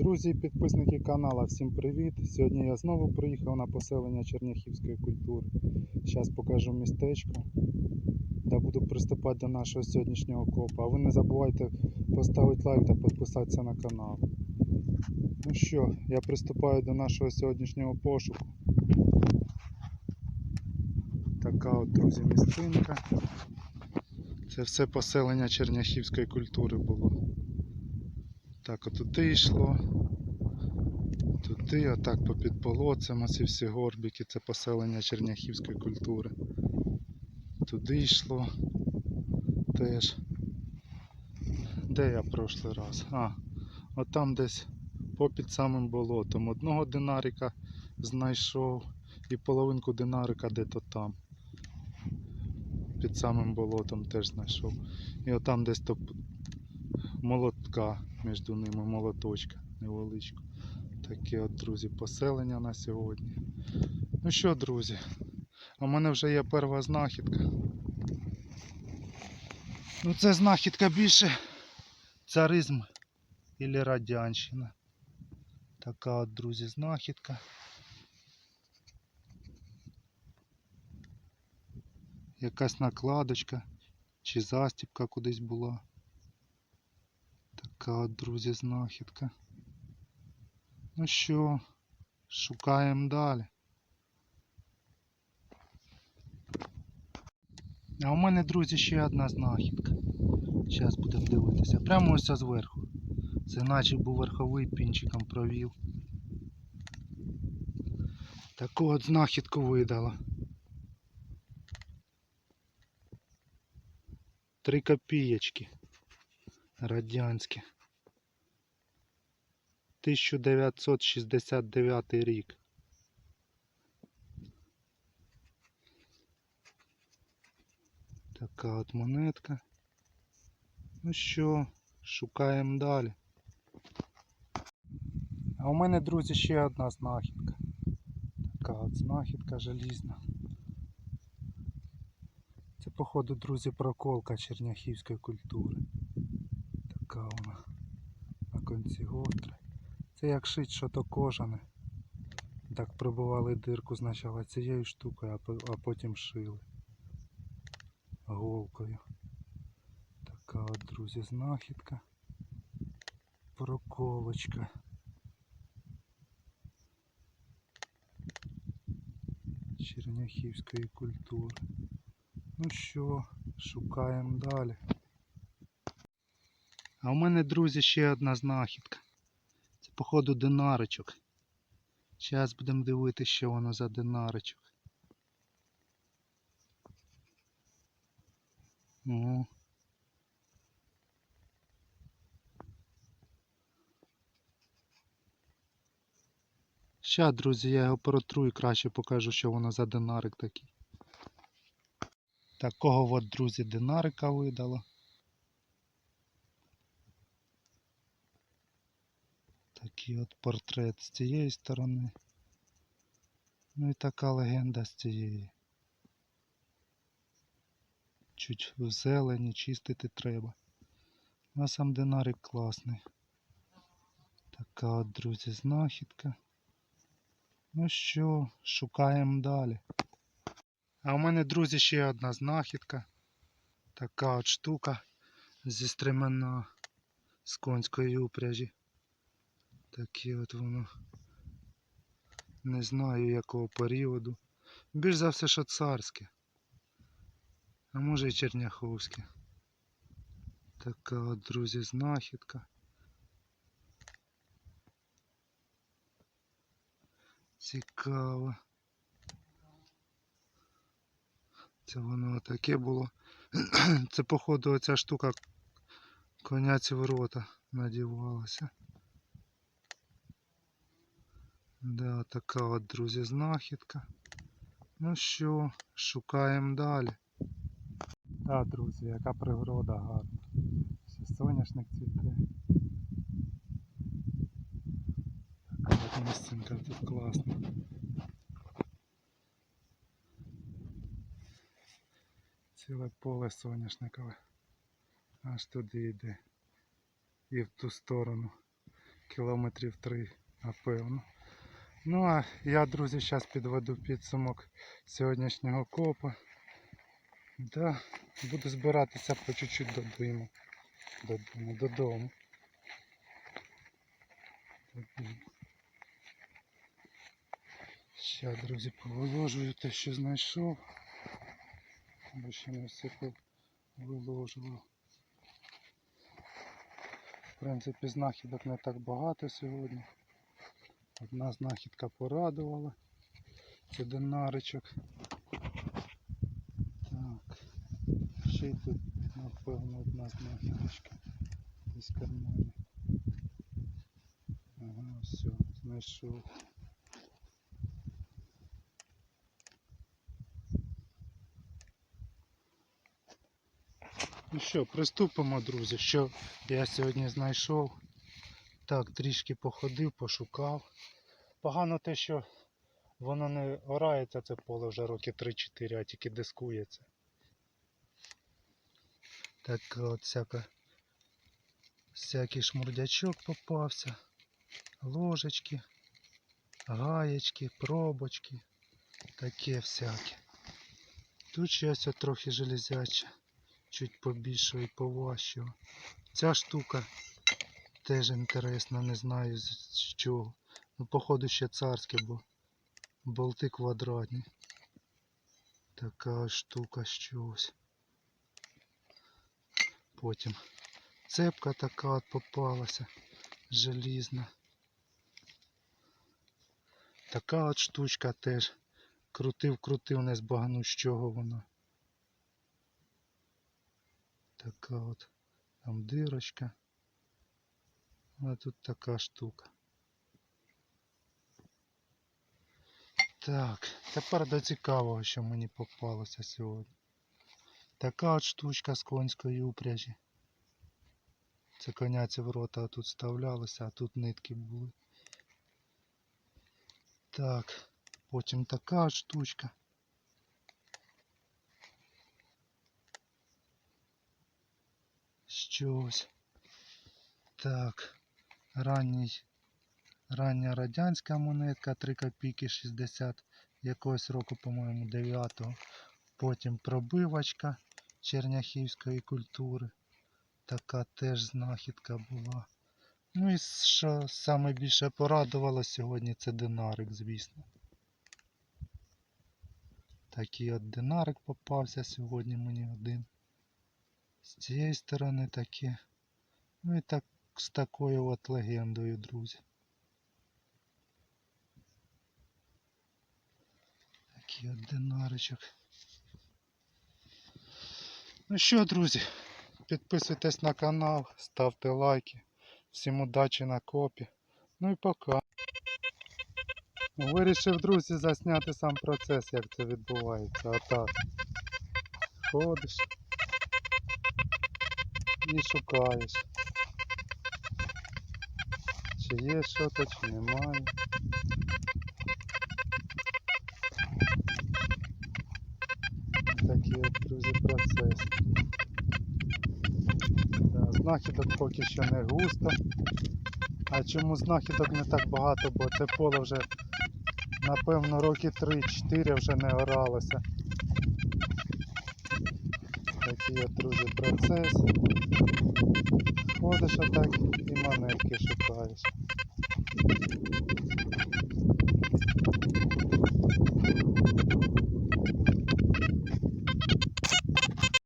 Друзі, підписники каналу, всім привіт! Сьогодні я знову приїхав на поселення черняхівської культури. Зараз покажу містечко, де буду приступати до нашого сьогоднішнього копа. А ви не забувайте поставити лайк та підписатися на канал. Ну що, я приступаю до нашого сьогоднішнього пошуку. Така от, друзі, місцинка. Це все поселення черняхівської культури було. Так, от туди йшло. Туди, отак попід болотцем, оці всі горбики, це поселення черняхівської культури. Туди йшло теж. Де я прошлий раз? А, от там десь попід самим болотом. Одного динарика знайшов і половинку динарика де-то там. Під самим болотом теж знайшов. І отам десь то молотка між ними, молоточка невеличка. Таке от, друзі, поселення на сьогодні. Ну що, друзі, у мене вже є перша знахідка. Ну це знахідка більше царизм і радянщина. Така от, друзі, знахідка. Якась накладочка чи застібка кудись була. Така от, друзі, знахідка. Ну що, шукаємо далі. А у мене, друзі, ще одна знахідка. Зараз будемо дивитися. Прямо ось зверху. Це наче був верховий пінчиком провів. Таку от знахідку видала. Три копієчки радянські. 1969 рік. Така от монетка. Ну що, шукаємо далі. А у мене, друзі, ще одна знахідка. Така от знахідка желізна. Це, походу, друзі, проколка черняхівської культури. Така вона на конці гостра. Це як шить що то кожане. Так пробивали дирку спочатку цією штукою, а потім шили голкою. Така от, друзі, знахідка. Проколочка. Черняхівської культури. Ну що, шукаємо далі. А у мене, друзі, ще одна знахідка. Це, походу, динаричок. Зараз будемо дивитися, що воно за динаричок. О. Ща, друзі, я його протру і краще покажу, що воно за динарик такий. Такого от, друзі, динарика видало. Такий от портрет з цієї сторони. Ну і така легенда з цієї. Чуть в зелені чистити треба. А сам динарик класний. Така от, друзі, знахідка. Ну що, шукаємо далі. А у мене, друзі, ще одна знахідка. Така от штука зі стремена з конської упряжі. Такі от воно. Не знаю якого періоду. Більш за все, що царське. А може і черняховське. Така от, друзі, знахідка. Цікаво. Це воно таке було. Це походу оця штука коняці в рота надівалася. Да, така от, друзі, знахідка. Ну що, шукаємо далі. Так, друзі, яка природа гарна. Ще соняшник цвіте. Така от місцинка тут класна. Ціле поле соняшникове. Аж туди йде. І в ту сторону. кілометрів три, напевно. Ну а я, друзі, зараз підведу підсумок сьогоднішнього копа. Да, буду збиратися по чуть-чуть додому. Додому. Додому. Ще, друзі, повиложую те, що знайшов. Бо ще не все виложував. В принципі, знахідок не так багато сьогодні. Одна знахідка порадувала. Це динаричок. Так. Ще й тут, напевно, одна знахідочка. Десь в кармані. Ага, все, знайшов. Ну що, приступимо, друзі, що я сьогодні знайшов. Так, трішки походив, пошукав. Погано те, що воно не орається, це поле вже роки 3-4, а тільки дискується. Так от всяка, всякий шмурдячок попався, ложечки, гаєчки, пробочки, таке всяке. Тут щось трохи железяче, чуть побільшого і поважчого. Ця штука теж інтересна, не знаю з чого. Ну, походу ще царське, бо болти квадратні. Така штука з чогось. Потім цепка така от попалася, желізна. Така от штучка теж. Крутив, крутив, не збагну, з чого вона. Така от там дирочка. А тут така штука. Так, тепер до цікавого, що мені попалося сьогодні. Така от штучка з конської упряжі. Це коняці в рота тут вставлялося, а тут нитки були. Так, потім така от штучка. Чогось. Так, ранній, рання радянська монетка 3 копійки 60 якогось року, по-моєму, 9-го. Потім пробивочка черняхівської культури. Така теж знахідка була. Ну і що саме більше порадувало сьогодні, це динарик, звісно. Такий от динарик попався сьогодні мені один. З цієї сторони таке. Ну і так з такою от легендою, друзі. Такий от динаричок. Ну що, друзі, підписуйтесь на канал, ставте лайки. Всім удачі на копі. Ну і пока. Вирішив, друзі, засняти сам процес, як це відбувається. Отак. Ходиш і шукаєш. Чи є що то, чи немає. Такий от, друзі, процес. Да, знахідок поки що не густо. А чому знахідок не так багато, бо це поле вже напевно роки 3-4 вже не оралося є, друзі, процес. Ходиш отак і монетки шукаєш.